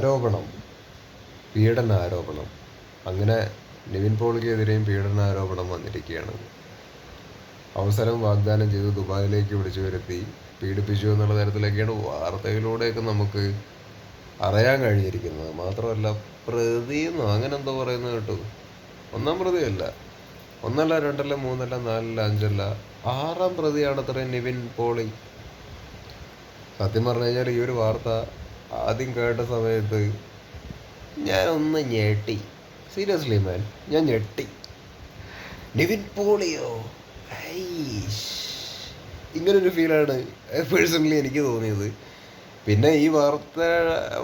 ആരോപണം പീഡന ആരോപണം അങ്ങനെ നിവിൻ പോളിക്കെതിരെയും പീഡനാരോപണം വന്നിരിക്കുകയാണ്. അവസരം വാഗ്ദാനം ചെയ്ത് ദുബായിലേക്ക് വിളിച്ചു വരുത്തി പീഡിപ്പിച്ചു എന്നുള്ള തരത്തിലൊക്കെയാണ് വാർത്തയിലൂടെയൊക്കെ നമുക്ക് അറിയാൻ കഴിഞ്ഞിരിക്കുന്നത്. മാത്രമല്ല പ്രതി എന്നോ അങ്ങനെ എന്തോ പറയുന്നത് കേട്ടു. ഒന്നാം പ്രതിയല്ല. ഒന്നല്ല രണ്ടല്ല മൂന്നല്ല നാലല്ല അഞ്ചല്ല ആറാം പ്രതിയാണ് അത്രയും നിവിൻ പോളി. സത്യം പറഞ്ഞു കഴിഞ്ഞാൽ ഈ ഒരു വാർത്ത ആദ്യം കേട്ട സമയത്ത് ഞാൻ ഒന്ന് ഞെട്ടി. സീരിയസ്ലി മാൻ ഞാൻ ഞെട്ടി. നിവിൻ പോളിയോ. ഇങ്ങനൊരു ഫീലാണ് പേഴ്സണലി എനിക്ക് തോന്നിയത്. പിന്നെ ഈ വാർത്ത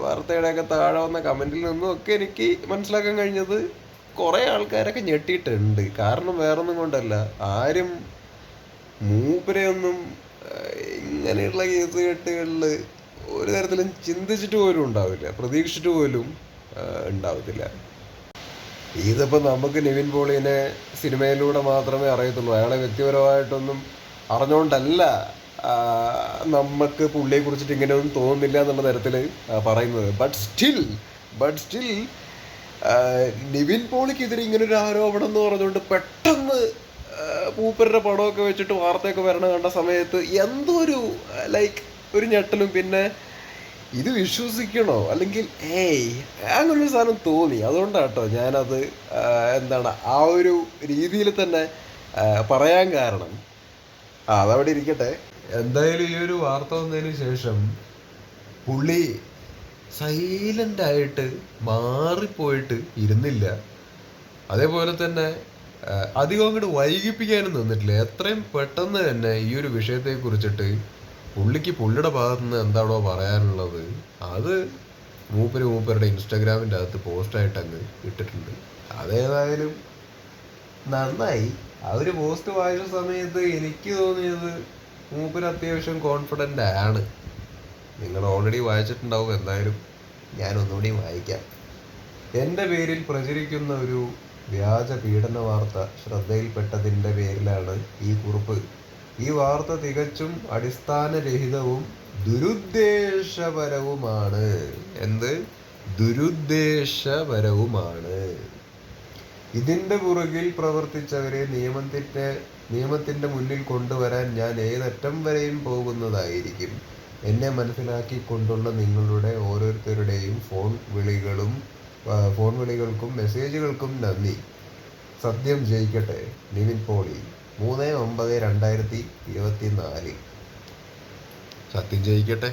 വാർത്തയുടെയൊക്കെ താഴെ വന്ന കമന്റിൽ നിന്നും ഒക്കെ എനിക്ക് മനസ്സിലാക്കാൻ കഴിഞ്ഞത് കുറേ ആൾക്കാരൊക്കെ ഞെട്ടിയിട്ടുണ്ട്. കാരണം വേറൊന്നും കൊണ്ടല്ല. ആരും മൂപ്പരെ ഒന്നും ഇങ്ങനെയുള്ള കേസ് കെട്ടുകളിൽ ഒരു തരത്തിലും ചിന്തിച്ചിട്ട് പോലും ഉണ്ടാവില്ല. പ്രതീക്ഷിച്ചിട്ട് പോലും ഉണ്ടാവത്തില്ല. ഇതിപ്പോൾ നമുക്ക് നിവിൻ പോളിനെ സിനിമയിലൂടെ മാത്രമേ അറിയത്തുള്ളൂ. അയാളെ വ്യക്തിപരമായിട്ടൊന്നും അറിഞ്ഞുകൊണ്ടല്ല നമുക്ക് പുള്ളിയെ കുറിച്ചിട്ട് ഇങ്ങനെയൊന്നും തോന്നുന്നില്ല എന്നുള്ള തരത്തിൽ പറയുന്നത്. But still but still Nivin പോളിക്കെതിരെ ഇങ്ങനൊരു ആരോപണം എന്ന് പറഞ്ഞുകൊണ്ട് പെട്ടെന്ന് പൂപ്പരുടെ പടമൊക്കെ വെച്ചിട്ട് വാർത്തയൊക്കെ വരണ കണ്ട സമയത്ത് എന്തോ ഒരു ലൈക്ക് ഒരു ഞെട്ടലും പിന്നെ ഇത് വിശ്വസിക്കണോ? അല്ലെങ്കിൽ ഏയ് അങ്ങനൊരു സാധനം തോന്നി. അതുകൊണ്ടാട്ടോ ഞാനത് എന്താണ് ആ ഒരു രീതിയിൽ തന്നെ പറയാൻ കാരണം. ആ അതവിടെ ഇരിക്കട്ടെ. എന്തായാലും ഈ ഒരു വാർത്ത വന്നതിന് ശേഷം പുള്ളി സൈലന്റ് ആയിട്ട് മാറിപ്പോയിട്ട് ഇരുന്നില്ല. അതേപോലെ തന്നെ അധികം അങ്ങോട്ട് വൈകിപ്പിക്കാനും നിന്നിട്ടില്ല. എത്രയും പെട്ടെന്ന് തന്നെ ഈ ഒരു വിഷയത്തെ കുറിച്ചിട്ട് പുള്ളിക്ക് പുള്ളിയുടെ ഭാഗത്ത് നിന്ന് എന്താണോ പറയാനുള്ളത് അത് മൂപ്പര് മൂപ്പരുടെ ഇൻസ്റ്റാഗ്രാമിന്റെ അകത്ത് പോസ്റ്റായിട്ട് അങ്ങ് ഇട്ടിട്ടുണ്ട്. അതേതായാലും നന്നായി. അവർ പോസ്റ്റ് വായിച്ച സമയത്ത് എനിക്ക് തോന്നിയത് മൂപ്പര് അത്യാവശ്യം കോൺഫിഡന്റ് ആണ്. നിങ്ങൾ ഓൾറെഡി വായിച്ചിട്ടുണ്ടാവും എന്തായാലും ഞാൻ ഒന്നുകൂടി വായിക്കാം. എന്റെ പേരിൽ പ്രചരിക്കുന്ന ഒരു വ്യാജ പീഡന വാർത്ത ശ്രദ്ധയിൽപ്പെട്ടതിന്റെ പേരിലാണ് ഈ കുറിപ്പ്. ഈ വാർത്ത തികച്ചും അടിസ്ഥാനരഹിതവും ദുരുദ്ദേശപരവുമാണ്. എന്ത്? ദുരുദ്ദേശപരവുമാണ്. ഇതിന്റെ പുറകിൽ പ്രവർത്തിച്ചവരെ നിയമത്തിന്റെ നിയമത്തിന്റെ മുന്നിൽ കൊണ്ടുവരാൻ ഞാൻ ഏതറ്റം വരെയും പോകുന്നതായിരിക്കും. എന്നെ മനസ്സിലാക്കിക്കൊണ്ടുള്ള നിങ്ങളുടെ ഓരോരുത്തരുടെയും ഫോൺ വിളികളും ഫോൺ വിളികൾക്കും മെസ്സേജുകൾക്കും നന്ദി. സത്യം ജയിക്കട്ടെ. നിവിൻ പോളി. മൂന്ന് ഒമ്പത് രണ്ടായിരത്തി ഇരുപത്തി നാല് സത്യം ജയിക്കട്ടെ.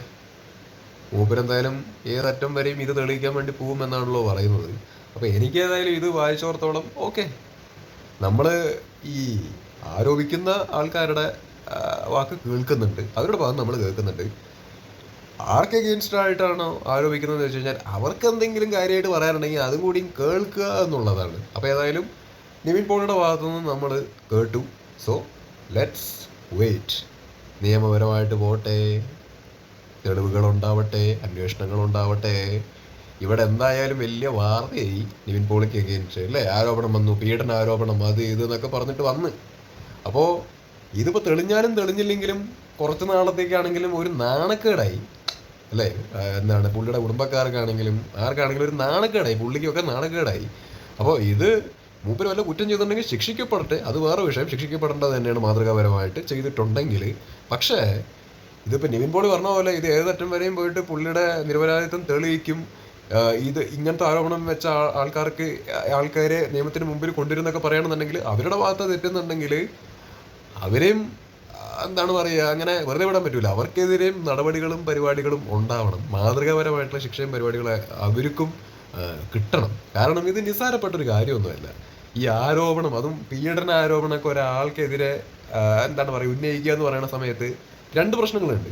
മൂപ്പരെന്തായാലും ഏതറ്റം വരെയും ഇത് തെളിയിക്കാൻ വേണ്ടി പോകുമെന്നാണല്ലോ പറയുന്നത്. അപ്പോൾ എനിക്ക് ഏതായാലും ഇത് വായിച്ചോർത്തോളം ഓക്കെ. നമ്മൾ ഈ ആരോപിക്കുന്ന ആൾക്കാരുടെ വാക്ക് കേൾക്കുന്നുണ്ട്. അവരുടെ ഭാഗം നമ്മൾ കേൾക്കുന്നുണ്ട്. ആർക്ക് എഗെയിൻസ്റ്റ് ആയിട്ടാണോ ആരോപിക്കുന്നത് വെച്ച് കഴിഞ്ഞാൽ അവർക്ക് എന്തെങ്കിലും കാര്യമായിട്ട് പറയാനുണ്ടെങ്കിൽ അതും കൂടി കേൾക്കുക എന്നുള്ളതാണ്. അപ്പോൾ ഏതായാലും നിവിൻ പോളിയുടെ ഭാഗത്തു നിന്ന് നമ്മൾ കേട്ടു. സോ ലെറ്റ്സ് വെയിറ്റ് നിയമപരമായിട്ട് പോട്ടെ തെളിവുകൾ ഉണ്ടാവട്ടെ അന്വേഷണങ്ങൾ ഉണ്ടാവട്ടെ ഇവിടെ എന്തായാലും വലിയ വാർത്തയായി നിവിൻ പോളിക്ക് അഗേൻസ്റ്റ് അല്ലേ? ആരോപണം വന്നു. പീഡന ആരോപണം അത് ഇത് എന്നൊക്കെ പറഞ്ഞിട്ട് വന്ന്. അപ്പോൾ ഇതിപ്പോൾ തെളിഞ്ഞാലും തെളിഞ്ഞില്ലെങ്കിലും കുറച്ച് നാളത്തേക്കാണെങ്കിലും ഒരു നാണക്കേടായി. അല്ലേ? എന്താണ്? പുള്ളിയുടെ കുടുംബക്കാർക്കാണെങ്കിലും ആർക്കാണെങ്കിലും ഒരു നാണക്കേടായി. പുള്ളിക്കൊക്കെ നാണക്കേടായി. അപ്പോൾ ഇത് മൂപ്പര് വല്ല കുറ്റം ചെയ്തിട്ടുണ്ടെങ്കിൽ ശിക്ഷിക്കപ്പെടട്ടെ. അത് വേറെ വിഷയം. ശിക്ഷിക്കപ്പെടേണ്ടത് തന്നെയാണ് മാതൃകാപരമായിട്ട് ചെയ്തിട്ടുണ്ടെങ്കിൽ പക്ഷേ ഇതിപ്പോൾ നിവിൻ പോളി പറഞ്ഞ പോലെ ഇത് ഏതറ്റം വരെയും പോയിട്ട് പുള്ളിയുടെ നിരപരാധിത്വം തെളിയിക്കും. ഇത് ഇങ്ങനത്തെ ആരോപണം വെച്ച ആൾക്കാർക്ക് ആൾക്കാരെ നിയമത്തിന് മുമ്പിൽ കൊണ്ടുവരുന്നൊക്കെ പറയണമെന്നുണ്ടെങ്കിൽ അവരുടെ ഭാഗത്ത് തെറ്റുന്നുണ്ടെങ്കിൽ അവരെയും എന്താണ് പറയുക അങ്ങനെ വെറുതെ വിടാൻ പറ്റൂല. അവർക്കെതിരെയും നടപടികളും പരിപാടികളും ഉണ്ടാവണം. മാതൃകാപരമായിട്ടുള്ള ശിക്ഷയും പരിപാടികളെ അവർക്കും കിട്ടണം. കാരണം ഇത് നിസ്സാരപ്പെട്ടൊരു കാര്യമൊന്നുമല്ല. ഈ ആരോപണം അതും പീഡന ആരോപണമൊക്കെ ഒരാൾക്കെതിരെ എന്താണ് പറയുക ഉന്നയിക്കുക എന്ന് പറയുന്ന സമയത്ത് രണ്ട് പ്രശ്നങ്ങളുണ്ട്.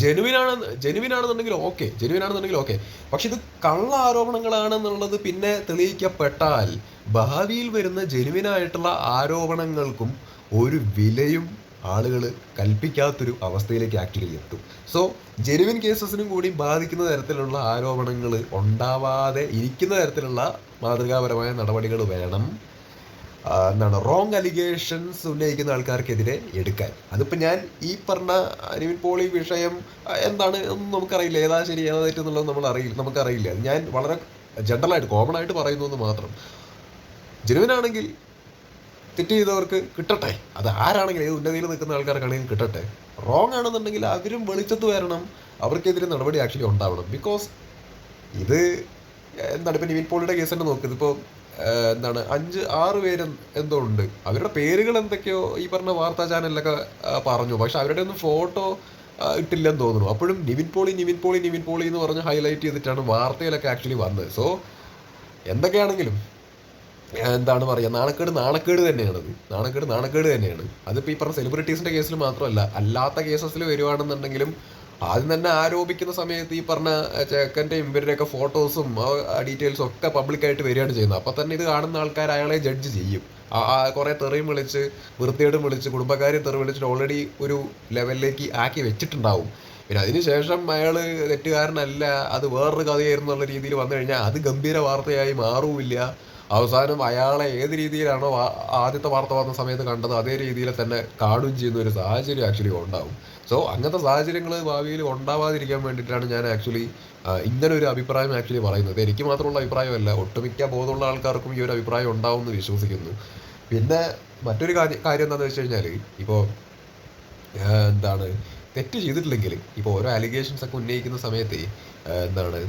ജെനുവിനാണ് ജെനുവിനാണെന്നുണ്ടെങ്കിൽ ഓക്കെ ജെനുവിനാണെന്നുണ്ടെങ്കിൽ ഓക്കെ. പക്ഷെ ഇത് കള്ള ആരോപണങ്ങളാണെന്നുള്ളത് പിന്നെ തെളിയിക്കപ്പെട്ടാൽ ഭാവിയിൽ വരുന്ന ജെനുവിനായിട്ടുള്ള ആരോപണങ്ങൾക്കും ഒരു വിലയും ആളുകൾ കൽപ്പിക്കാത്തൊരു അവസ്ഥയിലേക്ക് ആക്ച്വലി എത്തും. സോ ജെനുവിൻ കേസസിനും കൂടി ബാധിക്കുന്ന തരത്തിലുള്ള ആരോപണങ്ങൾ ഉണ്ടാവാതെ ഇരിക്കുന്ന തരത്തിലുള്ള മാതൃകാപരമായ നടപടികൾ വേണം. എന്താണ് റോങ് അലിഗേഷൻസ് ഉന്നയിക്കുന്ന ആൾക്കാർക്കെതിരെ എടുക്കാൻ. അതിപ്പോൾ ഞാൻ ഈ പറഞ്ഞ നിവിൻ പോളി വിഷയം എന്താണ് ഒന്നും നമുക്കറിയില്ല. ഏതാ ശരി ഏതാ തെറ്റെന്നുള്ളത് നമ്മൾ അറിയില്ല നമുക്കറിയില്ല. ഞാൻ വളരെ ജനറലായിട്ട് കോമൺ ആയിട്ട് പറയുന്നു എന്ന് മാത്രം. ജനുവിനാണെങ്കിൽ തെറ്റ് ചെയ്തവർക്ക് കിട്ടട്ടെ. അത് ആരാണെങ്കിലും ഏത് ഉന്നതിയിൽ നിൽക്കുന്ന ആൾക്കാർക്കാണെങ്കിലും കിട്ടട്ടെ. റോങ് ആണെന്നുണ്ടെങ്കിൽ അവരും വെളിച്ചത്ത് വരണം. അവർക്കെതിരെ നടപടി ആക്ച്വലി ഉണ്ടാവണം. ബിക്കോസ് ഇത് എന്താണ് ഇപ്പം നിവിൻ പോളിയുടെ കേസ് തന്നെ നോക്കുക ഇതിപ്പോൾ എന്താണ് അഞ്ച് ആറ് പേര് എന്തോ ഉണ്ട്. അവരുടെ പേരുകൾ എന്തൊക്കെയോ ഈ പറഞ്ഞ വാർത്താ ചാനലിലൊക്കെ പറഞ്ഞു. പക്ഷെ അവരുടെ ഒന്നും ഫോട്ടോ ഇട്ടില്ലെന്ന് തോന്നുന്നു. അപ്പോഴും നിവിൻ പോളി നിവിൻ പോളി നിവിൻ പോളി എന്ന് പറഞ്ഞ് ഹൈലൈറ്റ് ചെയ്തിട്ടാണ് വാർത്തയിലൊക്കെ ആക്ച്വലി വന്നത്. സോ എന്തൊക്കെയാണെങ്കിലും എന്താണ് പറയുക നാണക്കേട് നാണക്കേട് തന്നെയാണ് നാണക്കേട് നാണക്കേട് തന്നെയാണ്. അതിപ്പോൾ ഈ പറഞ്ഞ സെലിബ്രിറ്റീസിന്റെ കേസിൽ മാത്രമല്ല അല്ലാത്ത കേസസിൽ വരുവാണെന്നുണ്ടെങ്കിലും ആദ്യം തന്നെ ആരോപിക്കുന്ന സമയത്ത് ഈ പറഞ്ഞ ചെക്കന്റെ ഇവരുടെയൊക്കെ ഫോട്ടോസും ഡീറ്റെയിൽസും ഒക്കെ പബ്ലിക്കായിട്ട് വരികയാണ് ചെയ്യുന്നത്. അപ്പം തന്നെ ഇത് കാണുന്ന ആൾക്കാർ അയാളെ ജഡ്ജ് ചെയ്യും. കുറേ തെറിയും വിളിച്ച് വൃത്തിയേടും വിളിച്ച് കുടുംബക്കാരെയും തെറി വിളിച്ചിട്ട് ഓൾറെഡി ഒരു ലെവലിലേക്ക് ആക്കി വെച്ചിട്ടുണ്ടാവും. പിന്നെ അതിനുശേഷം അയാൾ തെറ്റുകാരനല്ല അത് വേറൊരു കഥയായിരുന്നു എന്നുള്ള രീതിയിൽ വന്നു കഴിഞ്ഞാൽ അത് ഗംഭീര വാർത്തയായി മാറുമില്ല അവസാനം അയാളെ ഏത് രീതിയിലാണോ ആദ്യത്തെ വാർത്ത വന്ന സമയത്ത് കണ്ടത് അതേ രീതിയിൽ തന്നെ കാണുകയും ചെയ്യുന്ന ഒരു സാഹചര്യം ആക്ച്വലി ഉണ്ടാവും. സോ അങ്ങനത്തെ സാഹചര്യങ്ങൾ ഭാവിയിൽ ഉണ്ടാവാതിരിക്കാൻ വേണ്ടിയിട്ടാണ് ഞാൻ ആക്ച്വലി ഇങ്ങനെ ഒരു അഭിപ്രായം ആക്ച്വലി പറയുന്നത്. എനിക്ക് മാത്രമുള്ള അഭിപ്രായമല്ല ഒട്ടുമിക്ക ബോധമുള്ള ആൾക്കാർക്കും ഈ ഒരു അഭിപ്രായം ഉണ്ടാവും എന്ന് വിശ്വസിക്കുന്നു. പിന്നെ മറ്റൊരു കാര്യം കാര്യം എന്താണെന്ന് വെച്ച് കഴിഞ്ഞാൽ ഇപ്പോൾ എന്താണ് തെറ്റ് ചെയ്തിട്ടില്ലെങ്കിൽ ഇപ്പോൾ ഓരോ അലിഗേഷൻസ് ഒക്കെ ഉന്നയിക്കുന്ന സമയത്ത് എന്താണ്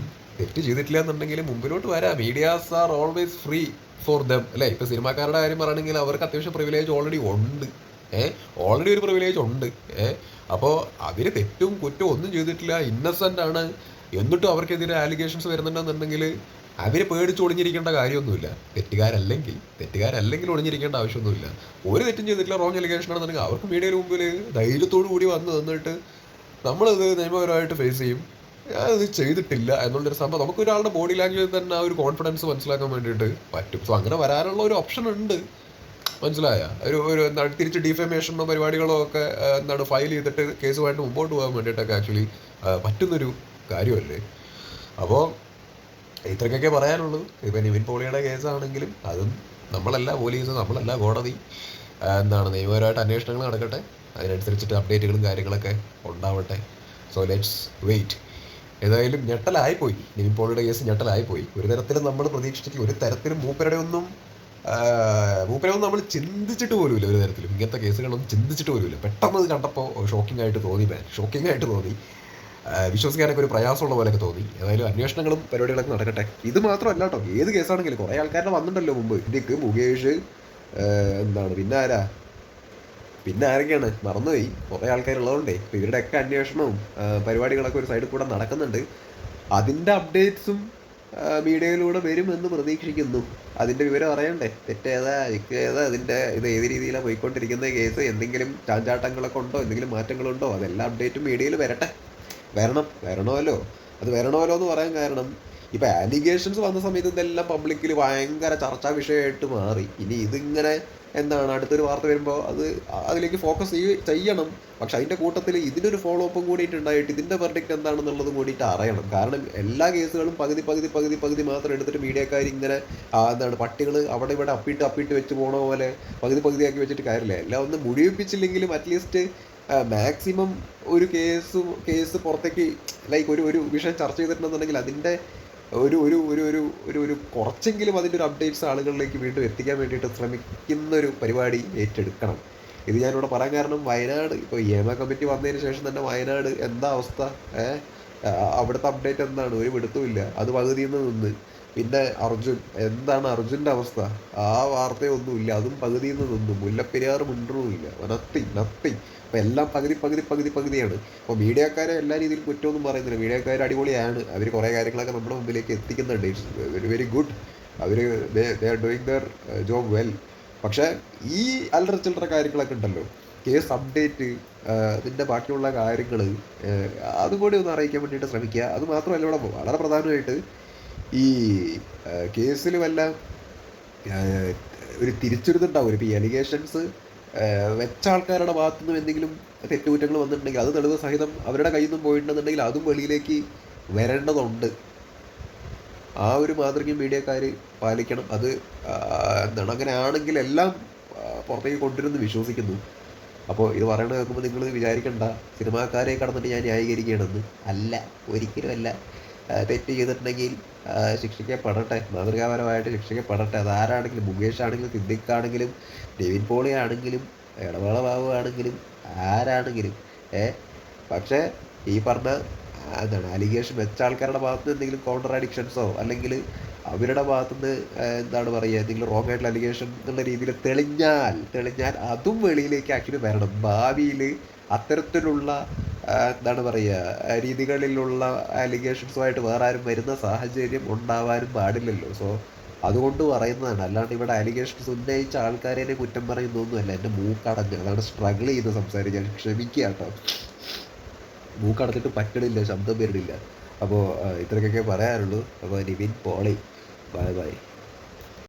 തെറ്റ് ചെയ്തിട്ടില്ല എന്നുണ്ടെങ്കിൽ മുമ്പിലോട്ട് വരാം. Medias are always free for them അല്ലേ? ഇപ്പോൾ സിനിമാക്കാരുടെ കാര്യം പറയുകയാണെങ്കിൽ അവർക്ക് അത്യാവശ്യം പ്രിവിലേജ് ഓൾറെഡി ഉണ്ട്. ഏഹ് ഓൾറെഡി ഒരു പ്രിവിലേജ് ഉണ്ട്. ഏഹ് അപ്പോൾ അവർ തെറ്റും കുറ്റവും ഒന്നും ചെയ്തിട്ടില്ല. ഇന്നസെന്റ് ആണ്. എന്നിട്ടും അവർക്കെതിരെ ആലിഗേഷൻസ് വരുന്നുണ്ടെന്നുണ്ടെങ്കിൽ അവർ പേടിച്ച് ഒളിഞ്ഞിരിക്കേണ്ട കാര്യമൊന്നുമില്ല. തെറ്റുകാരല്ലെങ്കിൽ തെറ്റുകാരല്ലെങ്കിൽ ഒളിഞ്ഞിരിക്കേണ്ട ആവശ്യമൊന്നുമില്ല. ഒരു തെറ്റും ചെയ്തിട്ടില്ല റോങ് അലിഗേഷൻ ആണെന്നുണ്ടെങ്കിൽ അവർക്ക് മീഡിയയുടെ മുമ്പിൽ ധൈര്യത്തോടു കൂടി വന്ന് നിന്നിട്ട് നമ്മളത് നിയമപരമായിട്ട് ഫേസ് ചെയ്യും. അത് ചെയ്തിട്ടില്ല. എന്നുള്ളൊരു സംഭവം നമുക്ക് ഒരാളുടെ ബോഡി ലാംഗ്വേജ് തന്നെ ആ ഒരു കോൺഫിഡൻസ് മനസ്സിലാക്കാൻ വേണ്ടിയിട്ട് പറ്റും. സോ അങ്ങനെ വരാനുള്ള ഒരു ഓപ്ഷൻ ഉണ്ട്. മനസ്സിലായ? ഒരു ഒരു എന്താണ് തിരിച്ച് ഡിഫമേഷനോ പരിപാടികളോ ഒക്കെ എന്താണ് ഫയൽ ചെയ്തിട്ട് കേസുമായിട്ട് മുമ്പോട്ട് പോകാൻ വേണ്ടിയിട്ടൊക്കെ ആക്ച്വലി പറ്റുന്നൊരു കാര്യമല്ലേ? അപ്പോൾ ഇത്രയ്ക്കൊക്കെ പറയാനുള്ളൂ. ഇപ്പം നിവിൻ പോളിയുടെ കേസാണെങ്കിലും അതും നമ്മളല്ല പോലീസ് നമ്മളല്ല കോടതി. എന്താണ് നിയമപരമായിട്ട് അന്വേഷണങ്ങൾ നടക്കട്ടെ. അതിനനുസരിച്ചിട്ട് അപ്ഡേറ്റുകളും കാര്യങ്ങളൊക്കെ ഉണ്ടാവട്ടെ. സോ ലെറ്റ്സ് വെയിറ്റ് ഏതായാലും ഞെട്ടലായിപ്പോയി നിവിൻ പോളിയുടെ കേസ് ഞെട്ടലായിപ്പോയി ഒരു തരത്തിലും നമ്മൾ പ്രതീക്ഷിച്ചിട്ടില്ല. ഒരു തരത്തിലും മൂപ്പരുടെ ഒന്നും മൂപ്പരെ ഒന്നും നമ്മൾ ചിന്തിച്ചിട്ട് പോലുമില്ല. ഒരു തരത്തിലും. ഇങ്ങനത്തെ കേസുകളൊന്നും ചിന്തിച്ചിട്ട് പോലുമില്ല. പെട്ടെന്ന് അത് കണ്ടപ്പോൾ ഷോക്കിംഗ് ആയിട്ട് തോന്നി ഷോക്കിംഗ് ആയിട്ട് തോന്നി. വിശ്വസിക്കാനൊക്കെ ഒരു പ്രയാസമുള്ള പോലെയൊക്കെ തോന്നി. ഏതായാലും അന്വേഷണങ്ങളും പരിപാടികളൊക്കെ നടക്കട്ടെ. ഇത് മാത്രമല്ല കേട്ടോ. ഏത് കേസാണെങ്കിലും കുറേ ആൾക്കാരുടെ വന്നിട്ടുണ്ടല്ലോ മുമ്പ്. ഇതിക്ക് മുകേഷ് എന്താണ് പിന്നെ ആരാ പിന്നെ ആരൊക്കെയാണ്? മറന്നുപോയി. കുറേ ആൾക്കാരുള്ളതുകൊണ്ടേ. ഇപ്പം ഇവരുടെയൊക്കെ അന്വേഷണവും പരിപാടികളൊക്കെ ഒരു സൈഡിൽ കൂടെ നടക്കുന്നുണ്ട്. അതിന്റെ അപ്ഡേറ്റ്സും മീഡിയയിലൂടെ വരുമെന്ന് പ്രതീക്ഷിക്കുന്നു. അതിന്റെ വിവരം അറിയണ്ടേ? തെറ്റേതാ ഇക്ക് ഏതാ അതിന്റെ ഇത് ഏത് രീതിയിലാണ് പോയിക്കൊണ്ടിരിക്കുന്ന കേസ്? എന്തെങ്കിലും ചാഞ്ചാട്ടങ്ങളൊക്കെ ഉണ്ടോ? എന്തെങ്കിലും മാറ്റങ്ങളുണ്ടോ? അതെല്ലാം അപ്ഡേറ്റും മീഡിയയിൽ വരട്ടെ. വരണം. വരണമല്ലോ. അത് വരണമല്ലോ എന്ന് പറയാൻ കാരണം ഇപ്പം ആലിഗേഷൻസ് വന്ന സമയത്ത് ഇതെല്ലാം പബ്ലിക്കിൽ ഭയങ്കര ചർച്ചാ വിഷയമായിട്ട് മാറി. ഇനി ഇതിങ്ങനെ എന്താണ് അടുത്തൊരു വാർത്ത വരുമ്പോൾ അത് അതിലേക്ക് ഫോക്കസ് ചെയ്യണം. പക്ഷെ അതിന്റെ കൂട്ടത്തിൽ ഇതിനൊരു ഫോളോ അപ്പും കൂടിയിട്ട് ഉണ്ടായിട്ട് ഇതിന്റെ വെർഡിക്റ്റ് എന്താണെന്നുള്ളതും കൂടിയിട്ട് അറിയണം. കാരണം എല്ലാ കേസുകളും പകുതി പകുതി പകുതി പകുതി മാത്രം എടുത്തിട്ട് മീഡിയക്കാർ ഇങ്ങനെ എന്താണ് പട്ടികൾ അവിടെ ഇവിടെ അപ്പിട്ട് അപ്പിട്ട് വെച്ച് പോണ പോലെ പകുതി പകുതിയാക്കി വെച്ചിട്ട് കാര്യമില്ല. എല്ലാം ഒന്ന് മുഴുവിപ്പിച്ചില്ലെങ്കിലും അറ്റ്ലീസ്റ്റ് മാക്സിമം ഒരു കേസ് കേസ് പുറത്തേക്ക് ലൈക്ക് ഒരു ഒരു വിഷയം ചർച്ച ചെയ്തിട്ടുണ്ടെന്നുണ്ടെങ്കിൽ അതിന്റെ ഒരു ഒരു ഒരു ഒരു ഒരു ഒരു കുറച്ചെങ്കിലും അതിന്റെ ഒരു അപ്ഡേറ്റ്സ് ആളുകളിലേക്ക് വീണ്ടും എത്തിക്കാൻ വേണ്ടിയിട്ട് ശ്രമിക്കുന്ന ഒരു പരിപാടി ഏറ്റെടുക്കണം. ഇത് ഞാനിവിടെ പറയാൻ കാരണം വയനാട് ഇപ്പോൾ ഏമ കമ്മിറ്റി വന്നതിന് ശേഷം തന്നെ വയനാട് എന്താ അവസ്ഥ? ഏഹ് അവിടുത്തെ അപ്ഡേറ്റ് എന്താണ്? ഒരു പിടുത്തമില്ല അത് പകുതിയിൽ നിന്ന് നിന്ന്. പിന്നെ അർജുൻ എന്താണ് അർജുന്റെ അവസ്ഥ? ആ വാർത്തയൊന്നുമില്ല. അതും പകുതിയിൽ നിന്ന്. നിന്നു മുല്ലപ്പെരിയാർ മിണ്ടറുമില്ല നത്തിങ് നത്തി. അപ്പോൾ എല്ലാം പകുതി പകുതി പകുതി പകുതിയാണ്. അപ്പോൾ മീഡിയക്കാരെ എല്ലാ രീതിയിലും കുറ്റമൊന്നും പറയുന്നില്ല. മീഡിയക്കാർ അടിപൊളിയാണ്. അവർ കുറേ കാര്യങ്ങളൊക്കെ നമ്മുടെ മുമ്പിലേക്ക് എത്തിക്കുന്നുണ്ട്. It's very very good our they are doing their job well പക്ഷേ ഈ അല്ലറ ചില്ലറ കാര്യങ്ങളൊക്കെ ഉണ്ടല്ലോ. കേസ് അപ്ഡേറ്റ് ഇതിന്റെ ബാക്കിയുള്ള കാര്യങ്ങൾ അതും കൂടി ഒന്ന് അറിയിക്കാൻ വേണ്ടിയിട്ട് ശ്രമിക്കുക. അത് മാത്രമല്ല ഇവിടെ വളരെ പ്രധാനമായിട്ട് ഈ കേസിൽ വല്ല ഒരു തിരിച്ചെടുത്തുണ്ടാവും ഇപ്പോൾ ഈ അലിഗേഷൻസ് വെച്ച ആൾക്കാരുടെ ഭാഗത്തു നിന്നും എന്തെങ്കിലും തെറ്റുകുറ്റങ്ങൾ വന്നിട്ടുണ്ടെങ്കിൽ അത് തെളിവ് സഹിതം അവരുടെ കയ്യിൽ നിന്നും പോയിട്ടുണ്ടെന്നുണ്ടെങ്കിൽ അതും വെളിയിലേക്ക് വരേണ്ടതുണ്ട്. ആ ഒരു മാതൃകയും മീഡിയക്കാർ പാലിക്കണം. അത് എന്താണ്? അങ്ങനെ ആണെങ്കിൽ എല്ലാം പുറത്തേക്ക് കൊണ്ടുവരുമെന്ന് വിശ്വസിക്കുന്നു. അപ്പോൾ ഇത് പറയണത് കേൾക്കുമ്പോൾ നിങ്ങൾ വിചാരിക്കണ്ട. സിനിമാക്കാരെ കടന്നിട്ട് ഞാൻ ന്യായീകരിക്കണമെന്ന് അല്ല ഒരിക്കലും അല്ല തെറ്റ് ചെയ്തിട്ടുണ്ടെങ്കിൽ ശിക്ഷിക്കപ്പെടട്ടെ. മാതൃകാപരമായിട്ട് ശിക്ഷിക്കപ്പെടട്ടെ. അതാരാണെങ്കിലും മുകേഷ് ആണെങ്കിലും സിദ്ദിഖ് ആണെങ്കിലും നിവിൻ പോളി ആണെങ്കിലും ഇടവേള ബാബു ആണെങ്കിലും ആരാണെങ്കിലും ഏ? പക്ഷേ ഈ പറഞ്ഞ എന്താണ് അലിഗേഷൻ വെച്ച ആൾക്കാരുടെ ഭാഗത്ത് എന്തെങ്കിലും കൗണ്ടർ അഡിക്ഷൻസോ അല്ലെങ്കിൽ അവരുടെ ഭാഗത്തുനിന്ന് എന്താണ് പറയുക എന്തെങ്കിലും റോങ് ആയിട്ടുള്ള അലിഗേഷൻ എന്നുള്ള രീതിയിൽ തെളിഞ്ഞാൽ തെളിഞ്ഞാൽ അതും വെളിയിലേക്ക് ആക്ച്വലി വരണം. ഭാവിയിൽ അത്തരത്തിലുള്ള എന്താണ് പറയുക രീതികളിലുള്ള അലിഗേഷൻസുമായിട്ട് വേറെ ആരും വരുന്ന സാഹചര്യം ഉണ്ടാവാനും പാടില്ലല്ലോ. സോ അതുകൊണ്ട് പറയുന്നതാണ്. അല്ലാണ്ട് ഇവിടെ അലിഗേഷൻസ് ഉന്നയിച്ച ആൾക്കാരെ കുറ്റം പറയുന്നൊന്നുമല്ല. എന്റെ മൂക്കടഞ്ഞ് അതാണ് സ്ട്രഗിൾ ചെയ്ത് സംസാരിക്കാൻ ക്ഷമിക്കുക കേട്ടോ മൂക്കടത്തിട്ട് പറ്റണില്ല ശബ്ദം വരുന്നില്ല. അപ്പോൾ ഇത്രയ്ക്കൊക്കെ പറയാനുള്ളൂ. അപ്പോൾ നിവിൻ പോളി ബൈ ബൈ.